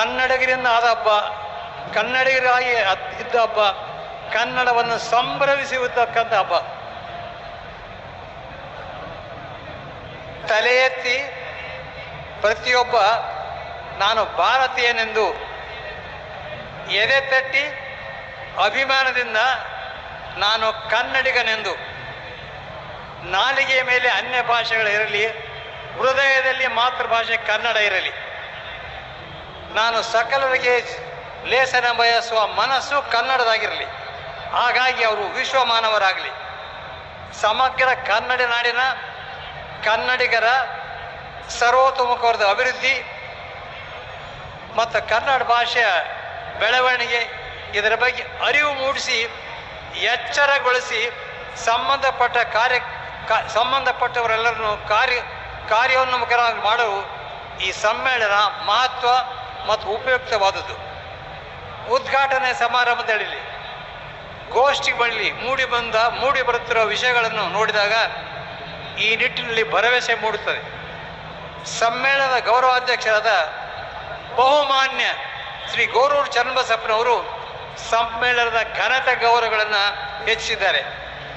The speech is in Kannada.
ಕನ್ನಡಿಗರಿಂದ ಆದ ಹಬ್ಬ ಕನ್ನಡಿಗರಾಗಿ ಇದ್ದ ಹಬ್ಬ, ಕನ್ನಡವನ್ನು ಸಂಭ್ರಮಿಸುವುದಕ್ಕಂಥ ಹಬ್ಬ. ತಲೆ ಎತ್ತಿ ಪ್ರತಿಯೊಬ್ಬ, ನಾನು ಭಾರತೀಯನೆಂದು ಎದೆ ತಟ್ಟಿ ಅಭಿಮಾನದಿಂದ ನಾನು ಕನ್ನಡಿಗನೆಂದು ನಾಲಿಗೆಯ ಮೇಲೆ ಅನ್ಯ ಭಾಷೆಗಳಿರಲಿ ಹೃದಯದಲ್ಲಿ ಮಾತೃಭಾಷೆ ಕನ್ನಡ ಇರಲಿ. ನಾನು ಸಕಲರಿಗೆ ಲೇಸನ ಬಯಸುವ ಮನಸ್ಸು ಕನ್ನಡದಾಗಿರಲಿ. ಹಾಗಾಗಿ ಅವರು ವಿಶ್ವಮಾನವರಾಗಲಿ. ಸಮಗ್ರ ಕನ್ನಡ ನಾಡಿನ ಕನ್ನಡಿಗರ ಸರ್ವತೋಮುಖವಾದ ಅಭಿವೃದ್ಧಿ ಮತ್ತು ಕನ್ನಡ ಭಾಷೆಯ ಬೆಳವಣಿಗೆ ಇದರ ಬಗ್ಗೆ ಅರಿವು ಮೂಡಿಸಿ, ಎಚ್ಚರಗೊಳಿಸಿ ಸಂಬಂಧಪಟ್ಟ ಕಾರ್ಯ ಸಂಬಂಧಪಟ್ಟವರೆಲ್ಲರನ್ನು ಕಾರ್ಯ ಕಾರ್ಯೋನ್ಮುಖರಾಗಿ ಮಾಡಲು ಈ ಸಮ್ಮೇಳನ ಮಹತ್ವ ಮತ್ತು ಉಪಯುಕ್ತವಾದದ್ದು. ಉದ್ಘಾಟನೆ ಸಮಾರಂಭದಲ್ಲಿ ಗೋಷ್ಠಿ ಬಳ್ಳಿ ಮೂಡಿ ಬಂದ, ಮೂಡಿ ಬರುತ್ತಿರುವ ವಿಷಯಗಳನ್ನು ನೋಡಿದಾಗ ಈ ನಿಟ್ಟಿನಲ್ಲಿ ಭರವಸೆ ಮೂಡುತ್ತದೆ. ಸಮ್ಮೇಳನದ ಗೌರವಾಧ್ಯಕ್ಷರಾದ ಬಹುಮಾನ್ಯ ಶ್ರೀ ಗೋರೂರು ಚನ್ನಬಸಪ್ಪನವರು ಸಮ್ಮೇಳನದ ಘನತೆ ಗೌರವಗಳನ್ನು ಹೆಚ್ಚಿಸಿದ್ದಾರೆ.